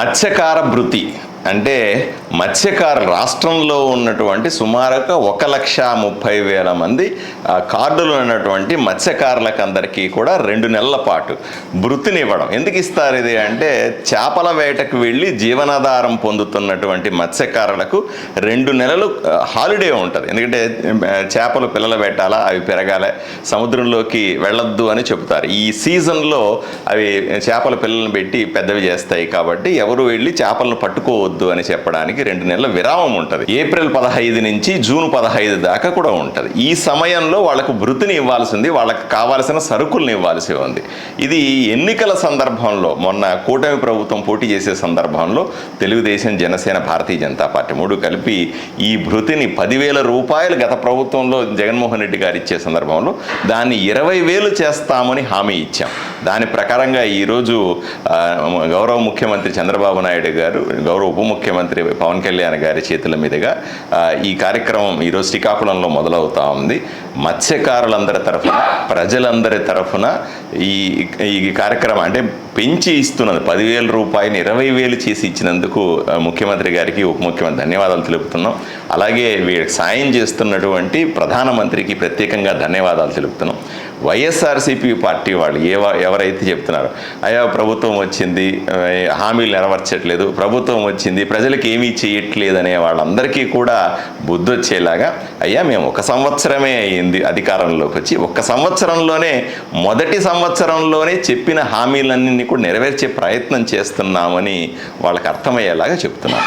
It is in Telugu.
మత్స్యకార భృతి. అంటే మత్స్యకార రాష్ట్రంలో ఉన్నటువంటి సుమారుగా ఒక లక్ష ముప్పై వేల మంది కార్డులు ఉన్నటువంటి మత్స్యకారులకు అందరికీ కూడా రెండు నెలల పాటు వృత్తినివ్వడం ఇవ్వడం. ఎందుకు ఇస్తారు ఇది అంటే చేపల వేటకు వెళ్ళి జీవనాధారం పొందుతున్నటువంటి మత్స్యకారులకు రెండు నెలలు హాలిడే ఉంటుంది. ఎందుకంటే చేపలు పిల్లలు పెట్టాలా అవి పెరగాలి సముద్రంలోకి వెళ్ళొద్దు అని చెబుతారు. ఈ సీజన్లో అవి చేపల పిల్లలను పెట్టి పెద్దవి చేస్తాయి కాబట్టి ఎవరు వెళ్ళి చేపలను పట్టుకోవద్దు అని చెప్పడానికి రెండు నెలల విరామం ఉంటుంది. ఏప్రిల్ పదహైదు నుంచి జూన్ పదహైదు దాకా కూడా ఉంటుంది. ఈ సమయంలో వాళ్ళకు భృతిని ఇవ్వాల్సింది వాళ్ళకి కావాల్సిన సరుకుల్ని ఇవ్వాల్సి ఉంది. ఇది ఎన్నికల సందర్భంలో మొన్న కూటమి ప్రభుత్వం పోటీ చేసే సందర్భంలో తెలుగుదేశం జనసేన భారతీయ జనతా పార్టీ మూడు కలిపి ఈ భృతిని పదివేల రూపాయలు గత ప్రభుత్వంలో జగన్మోహన్ రెడ్డి గారు ఇచ్చే సందర్భంలో దాన్ని ఇరవై వేలు చేస్తామని హామీ ఇచ్చాం. దాని ప్రకారంగా ఈరోజు గౌరవ ముఖ్యమంత్రి చంద్రబాబు నాయుడు గారు గౌరవ ఉప ముఖ్యమంత్రి పవన్ కళ్యాణ్ గారి చేతుల మీదుగా ఈ కార్యక్రమం ఈరోజు శ్రీకాకుళంలో మొదలవుతా ఉంది. మత్స్యకారులందరి తరఫున ప్రజలందరి తరఫున ఈ ఈ కార్యక్రమం అంటే పెంచి ఇస్తున్నది. పదివేల రూపాయలు ఇరవై వేలు చేసి ఇచ్చినందుకు ముఖ్యమంత్రి గారికి ఉప ముఖ్యమంత్రి ధన్యవాదాలు తెలుపుతున్నాం. అలాగే వీళ్ళకి సాయం చేస్తున్నటువంటి ప్రధానమంత్రికి ప్రత్యేకంగా ధన్యవాదాలు తెలుపుతున్నాం. వైఎస్ఆర్సీపీ పార్టీ వాళ్ళు ఏ ఎవరైతే చెప్తున్నారో అయ్యా ప్రభుత్వం వచ్చింది హామీలు నెరవేర్చట్లేదు ప్రభుత్వం వచ్చింది ప్రజలకు ఏమీ చేయట్లేదు అనే వాళ్ళందరికీ కూడా బుద్ధి వచ్చేలాగా అయ్యా మేము ఒక సంవత్సరమే అయింది అధికారంలోకి వచ్చి ఒక్క సంవత్సరంలోనే మొదటి సంవత్సరంలోనే చెప్పిన హామీలన్నీ కూడా నెరవేర్చే ప్రయత్నం చేస్తున్నామని వాళ్ళకి అర్థమయ్యేలాగా చెప్తున్నాం.